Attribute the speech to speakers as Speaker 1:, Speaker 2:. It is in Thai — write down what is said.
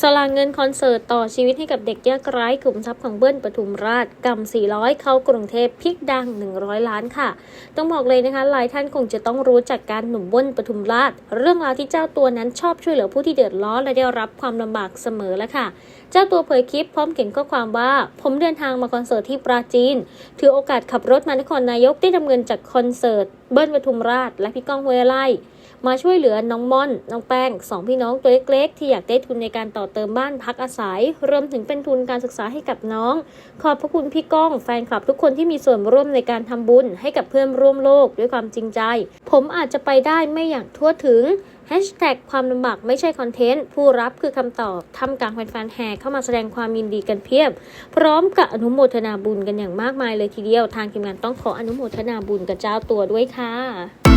Speaker 1: สลางเงินคอนเสิร์ตต่อชีวิตให้กับเด็กยากไร้กลุ่มทรัพย์ของเบิ้ลปทุมราชกำ400 เข้ากรุงเทพพลิกดัง 100 ล้านค่ะ ต้องบอกเลยนะคะ หลายท่านคงจะต้องรู้จักการหนุ่มเบิ้ลปทุมราช เรื่องราวที่เจ้าตัวนั้นชอบช่วยเหลือผู้ที่เดือดร้อนและได้รับความลำบากเสมอแล้วค่ะ เจ้าตัวเผยคลิปพร้อมเขียนข้อความว่า ผมเดินทางมาคอนเสิร์ตที่ปราจีน ถือโอกาสขับรถมานครนายกได้ดำเนินจากคอนเสิร์ตเบิ้ลปทุมราช และพี่ก้องห้วยไร่ มาช่วยเหลือน้องม่อน น้องแป้งสองพี่น้องตัวเล็กๆ ที่อยากได้ทุนในการต่อเติมบ้านพักอาศัย รวมถึงเป็นทุนการศึกษาให้กับน้อง ขอบพระคุณพี่ก้อง แฟนคลับทุกคนที่มีส่วนร่วมในการทำบุญให้กับเพื่อนร่วมโลกด้วยความจริงใจ ผมอาจจะไปได้ไม่อย่างทั่วถึงแฮชแท็กความลำบากไม่ใช่คอนเทนต์ ผู้รับคือคำตอบทำกลางแฟนๆแห่เข้ามาแสดงความยินดีกันเพียบ พร้อมกับอนุโมทนาบุญกันอย่างมากมายเลยทีเดียว ทางทีมงานต้องขออนุโมทนาบุญกับเจ้าตัวด้วยค่ะ